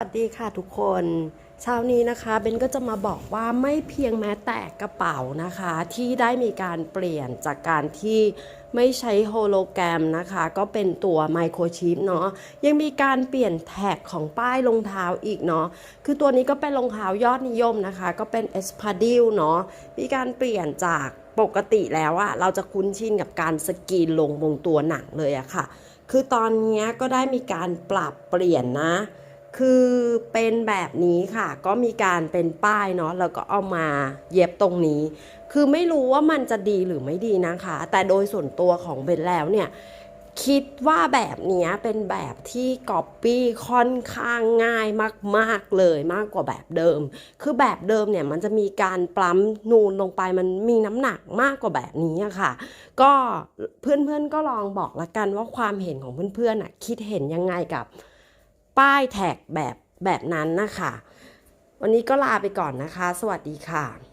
สวัสดีค่ะทุกคนเช้านี้นะคะเบนก็จะมาบอกว่าไม่เพียงแม้แต่กระเป๋านะคะ ที่ได้มีการเปลี่ยนจากการที่ไม่ใช้โฮโลแกรมนะคะ ก็เป็นตัวไมโครชิปเนาะยังมีการเปลี่ยนแท็กของป้ายรองเท้าอีกเนาะคือตัวนี้ก็เป็นรองเท้ายอดนิยมนะคะ ก็เป็น e s p a d i l เนาะมีการเปลี่ยนจากปกติแล้วอะเราจะคุ้นชินกับการสกรีนลงบนตัวหนังเลยอะค่ะ คือตอนนี้ก็ได้มีการปรับเปลี่ยนนะ คือเป็นแบบนี้ค่ะ ก็มีการเป็นป้ายเนาะแล้วก็เอามาเย็บตรงนี้ คือไม่รู้ว่ามันจะดีหรือไม่ดีนะคะ แต่โดยส่วนตัวของเบนแล้วเนี่ยคิดว่าแบบนี้เป็นแบบที่ก๊อปปี้ค่อนข้างง่ายมาก ๆ เลยมากกว่าแบบเดิม คือแบบเดิมเนี่ยมันจะมีการปล้ำนูนลงไปมันมีน้ำหนักมากกว่าแบบนี้ค่ะ ก็เพื่อนๆก็ลองบอกละกันว่าความเห็นของเพื่อนๆน่ะคิดเห็นยังไงกับ ป้ายแท็กแบบแบบนั้นนะคะ วันนี้ก็ลาไปก่อนนะคะ สวัสดีค่ะ